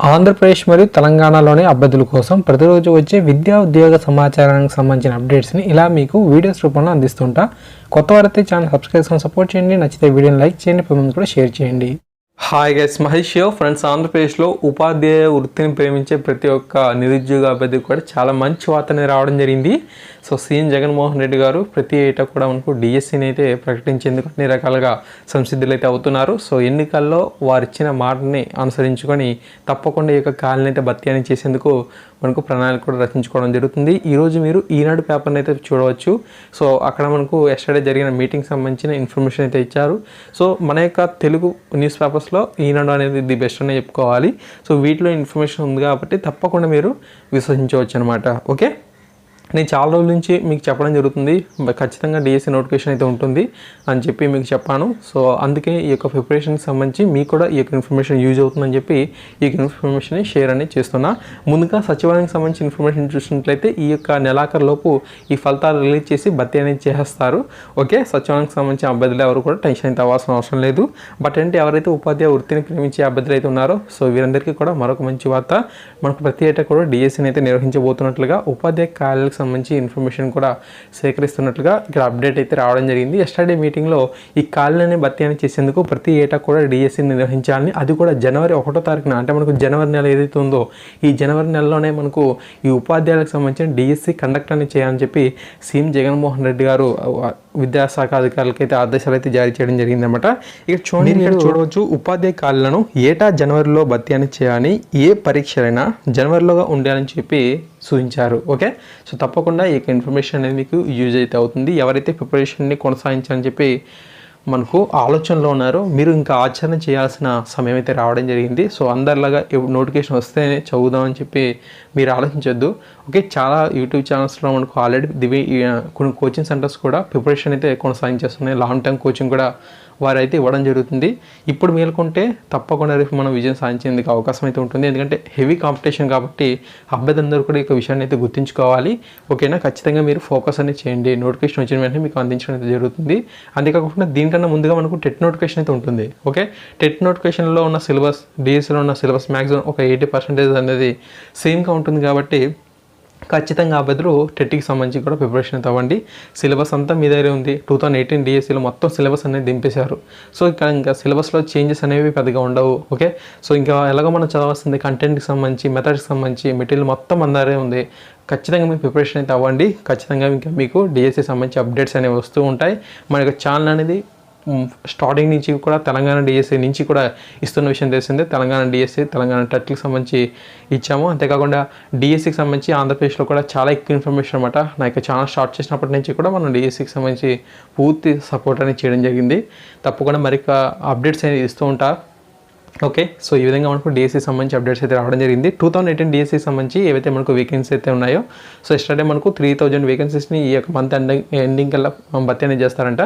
ఆంధ్రప్రదేశ్ మరియు తెలంగాణలోని అభ్యర్థుల కోసం ప్రతిరోజు వచ్చే విద్యా ఉద్యోగ సమాచారానికి సంబంధించిన అప్డేట్స్ని ఇలా మీకు వీడియోస్ రూపంలో అందిస్తుంటా. కొత్త వారైతే ఛానల్ సబ్స్క్రైబ్ సపోర్ట్ చేయండి. నచ్చితే వీడియోని లైక్ చేయండి. పది కూడా షేర్ చేయండి. హాయ్ గైస్ మహేష్ యో ఫ్రెండ్స్ ఆంధ్రప్రదేశ్లో ఉపాధ్యాయ వృత్తిని ప్రేమించే ప్రతి ఒక్క నిరుద్యోగ అభ్యర్థికి కూడా చాలా మంచి వార్త రావడం జరిగింది. సో సీఎం జగన్మోహన్ రెడ్డి గారు ప్రతి ఏటా కూడా మనకు డిఎస్సిని అయితే ప్రకటించేందుకు అన్ని రకాలుగా సంసిద్ధులు అయితే అవుతున్నారు. సో ఎన్నికల్లో వారు ఇచ్చిన మాటని అనుసరించుకొని తప్పకుండా ఈ యొక్క కాలనీ అయితే భర్తీ చేసేందుకు మనకు ప్రణాళిక కూడా రచించుకోవడం జరుగుతుంది. ఈరోజు మీరు ఈనాడు పేపర్ని అయితే చూడవచ్చు. సో అక్కడ మనకు ఎస్టర్డే జరిగిన మీటింగ్ సంబంధించిన ఇన్ఫర్మేషన్ అయితే ఇచ్చారు. సో మన యొక్క తెలుగు న్యూస్ పేపర్స్లో ఈనాడు అనేది ది బెస్ట్ అనే చెప్పుకోవాలి. సో వీటిలో ఇన్ఫర్మేషన్ ఉంది కాబట్టి తప్పకుండా మీరు విశ్వసించవచ్చు అనమాట ఓకే? నేను చాలా రోజుల నుంచి మీకు చెప్పడం జరుగుతుంది. ఖచ్చితంగా డిఎస్సి నోటిఫికేషన్ అయితే ఉంటుంది అని చెప్పి మీకు చెప్పాను. సో అందుకే ఈ యొక్క ప్రిపరేషన్కి సంబంధించి మీకు కూడా ఈ యొక్క ఇన్ఫర్మేషన్ యూజ్ అవుతుందని చెప్పి ఈ యొక్క ఇన్ఫర్మేషన్ షేర్ అనేది చేస్తున్నా. ముందుగా సచివాలయానికి సంబంధించి ఇన్ఫర్మేషన్ చూసినట్లయితే ఈ యొక్క నెలాఖరులోపు ఈ ఫలితాలు రిలీజ్ చేసి భర్తీ అనేది చేసేస్తారు. ఓకే? సచివాలయానికి సంబంధించిన అభ్యర్థులు ఎవరు కూడా టెన్షన్ అయితే అవ్వాల్సిన అవసరం లేదు. బట్ అంటే ఎవరైతే ఉపాధ్యాయ వృత్తిని ప్రేమించే అభ్యర్థులు అయితే ఉన్నారో సో వీరందరికీ కూడా మరొక మంచి వార్త. మనకు ప్రతి ఏటా కూడా డిఎస్సిని అయితే నిర్వహించబోతున్నట్లుగా ఉపాధ్యాయ సంబంధించి ఇన్ఫర్మేషన్ కూడా సేకరిస్తున్నట్లుగా ఇక్కడ అప్డేట్ అయితే రావడం జరిగింది. ఎస్టర్డే మీటింగ్లో ఈ ఖాళీలని భర్తీ అని చేసేందుకు ప్రతి ఏటా కూడా డిఎస్సిని నిర్వహించాలని అది కూడా జనవరి ఒకటో తారీఖున అంటే మనకు జనవరి నెల ఏదైతే ఉందో ఈ జనవరి నెలలోనే మనకు ఈ ఉపాధ్యాయులకు సంబంధించిన డిఎస్సి కండక్ట్ అని చేయాలని చెప్పి సీఎం జగన్మోహన్ రెడ్డి గారు విద్యాశాఖ అధికారులకి అయితే ఆదేశాలు అయితే జారీ చేయడం జరిగిందన్నమాట. ఇక చూడండి ఇక్కడ చూడవచ్చు ఉపాధ్యాయ ఖాళీలను ఏటా జనవరిలో భర్తీ అని చేయాలని ఏ పరీక్షలైనా జనవరిలోగా ఉండాలని చెప్పి సూచించారు. ఓకే? సో తప్పకుండా ఈ యొక్క ఇన్ఫర్మేషన్ అనేది మీకు యూజ్ అయితే అవుతుంది. ఎవరైతే ప్రిపరేషన్ని కొనసాగించాలని చెప్పి మనకు ఆలోచనలో ఉన్నారో. మీరు ఇంకా ఆచరణ చేయాల్సిన సమయం అయితే రావడం జరిగింది. సో అందరిలాగా నోటిఫికేషన్ వస్తేనే చదువుదామని చెప్పి మీరు ఆలోచించొద్దు. ఓకే చాలా యూట్యూబ్ ఛానల్స్లో మనకు ఆల్రెడీ దివి కొన్ని కోచింగ్ సెంటర్స్ కూడా ప్రిపరేషన్ అయితే కొనసాగించేస్తున్నాయి. లాంగ్ టర్మ్ కోచింగ్ కూడా వారైతే ఇవ్వడం జరుగుతుంది. ఇప్పుడు మేల్కొంటే తప్పకుండా రేపు మనం విజయం సాధించేందుకు అవకాశం అయితే ఉంటుంది. ఎందుకంటే హెవీ కాంపిటీషన్ కాబట్టి అభ్యర్థులందరూ కూడా ఈ యొక్క విషయాన్ని అయితే గుర్తుంచుకోవాలి. ఓకేనా? ఖచ్చితంగా మీరు ఫోకస్ అనేది చేయండి. నోటిఫికేషన్ వచ్చిన వెంటనే మీకు అందించడం అయితే జరుగుతుంది. అంతేకాకుండా దీనికన్నా ముందుగా మనకు టెట్ నోటిఫికేషన్ అయితే ఉంటుంది. ఓకే? టెట్ నోటిఫికేషన్లో ఉన్న సిలబస్ డిఎస్సిలో ఉన్న సిలబస్ మ్యాక్సిమం ఒక ఎయిటీ పర్సెంటేజ్ అనేది సేమ్గా ఉంటుంది కాబట్టి ఖచ్చితంగా అభ్యర్థులు టెట్కి సంబంధించి కూడా ప్రిపరేషన్ అయితే అవ్వండి. సిలబస్ అంతా మీ దగ్గరే ఉంది. టూ థౌసండ్ ఎయిటీన్ డిఎస్సీలో మొత్తం సిలబస్ అనేది దింపేశారు. సో ఇక్కడ ఇంకా సిలబస్లో చేంజెస్ అనేవి పెద్దగా ఉండవు. ఓకే? సో ఇంకా ఎలాగో మనం చదవాల్సింది కంటెంట్కి సంబంధించి మెథడ్కి సంబంధించి మెటీరియల్ మొత్తం అందరే ఉంది. ఖచ్చితంగా మీ ప్రిపరేషన్ అయితే అవ్వండి. ఖచ్చితంగా ఇంకా మీకు డిఎస్సి సంబంధించి అప్డేట్స్ అనేవి వస్తూ ఉంటాయి. మన యొక్క ఛానల్ అనేది స్టార్టింగ్ నుంచి కూడా తెలంగాణ డిఎస్సి నుంచి కూడా ఇస్తున్న విషయం తెలిసిందే. తెలంగాణ డిఎస్సి తెలంగాణ టెట్కి సంబంధించి ఇచ్చాము. అంతేకాకుండా డిఎస్సికి సంబంధించి ఆంధ్రప్రదేశ్లో కూడా చాలా ఎక్కువ ఇన్ఫర్మేషన్ అనమాట నా యొక్క ఛానల్ స్టార్ట్ చేసినప్పటి నుంచి కూడా మనం డిఎస్సికి సంబంధించి పూర్తి సపోర్ట్ అనేది చేయడం జరిగింది. తప్పకుండా మరిక అప్డేట్స్ అనేది ఇస్తూ ఉంటా. ఓకే సో ఈ విధంగా మనకు డిఎస్సి సంబంధించి అప్డేట్స్ అయితే రావడం జరిగింది. టూ థౌసండ్ ఎయిటీన్ డిఎస్సి సంబంధించి ఏవైతే మనకు వేకెన్సీ అయితే ఉన్నాయో సో ఎస్టర్డే మనకు త్రీ థౌజండ్ వేకెన్సీస్ని ఈ యొక్క మంత్ ఎండింగ్ ఎండింగ్ కల్లా భర్తీ అనేది చేస్తారంట.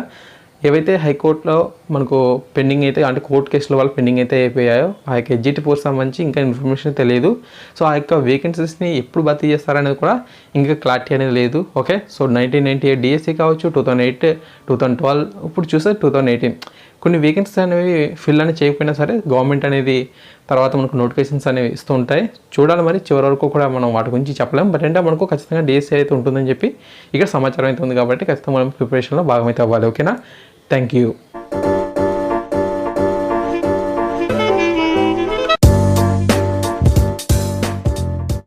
ఏవైతే హైకోర్టులో మనకు పెండింగ్ అయితే అంటే కోర్టు కేసులో వల్ల పెండింగ్ అయితే అయిపోయాయో ఆ యొక్క ఎడ్జిటి పోస్ట్ సంబంధించి ఇంకా ఇన్ఫర్మేషన్ తెలియదు. సో ఆ యొక్క వేకెన్సీస్ని ఎప్పుడు భర్తీ చేస్తారనేది కూడా ఇంకా క్లారిటీ అనేది లేదు. Okay so nineteen ninety eight DSC కావచ్చు two thousand eight two thousand twelve ఇప్పుడు చూస్తే టూ థౌసండ్ ఎయిటీన్ కొన్ని వేకెన్సీస్ అనేవి ఫిల్ అని చేయకపోయినా సరే గవర్నమెంట్ అనేది తర్వాత మనకు నోటిఫికేషన్స్ అనేవి ఇస్తూ ఉంటాయి. చూడాలి మరి చివరి వరకు కూడా మనం వాటి గురించి చెప్పలేం. బట్ అంటే మనకు ఖచ్చితంగా డిఎస్సీ అయితే ఉంటుందని చెప్పి ఇక్కడ సమాచారం అయితే ఉంది కాబట్టి ఖచ్చితంగా మనం ప్రిపరేషన్లో భాగమైతే అవ్వాలి. ఓకేనా Thank you.